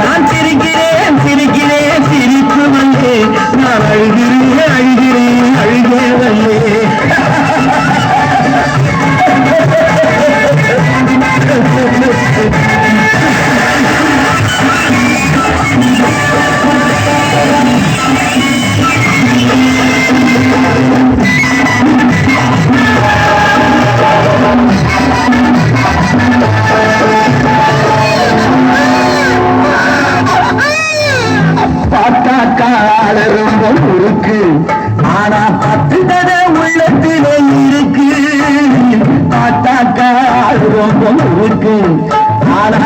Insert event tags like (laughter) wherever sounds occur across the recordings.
நான் சிரிக்கிறேன் சிரிக்கிறேன் பார்த்தா கால ரொம்ப முறுக்கு ஆனா பத்து கதை உள்ளத்திலே இருக்கு. பார்த்தா கால ரொம்ப முறுக்கு ஆனா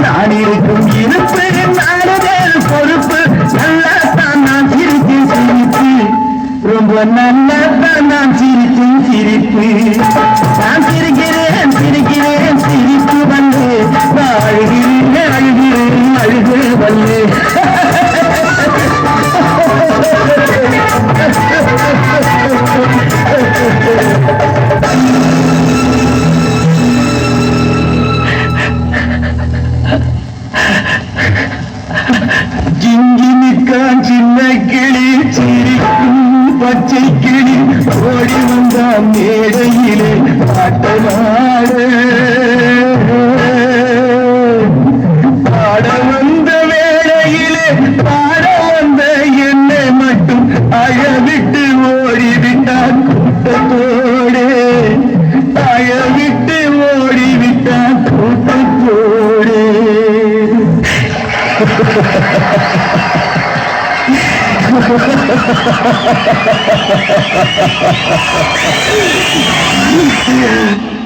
நான் இருக்கும் இருப்பு நாடுதல் பொறுப்பு நல்லா தான் நான் சிரித்து சிரிப்பு ரொம்ப நல்லா தான் நான் சிரித்து சிரிப்பு நான் சிரிக்கிறேன் சிரிக்கிறேன் சிரிப்பு வந்து நான் அழுகிறேன் அழுகிறேன் அழுகு வந்து (laughs) ஜிங்கினிக்கான் சின்ன கிளி சிரிக்கும் பச்சை கிளி ஓடி வந்தான் மேடையிலே பாட்டமாட. பாட வந்த வேளையிலே பாட Yeah.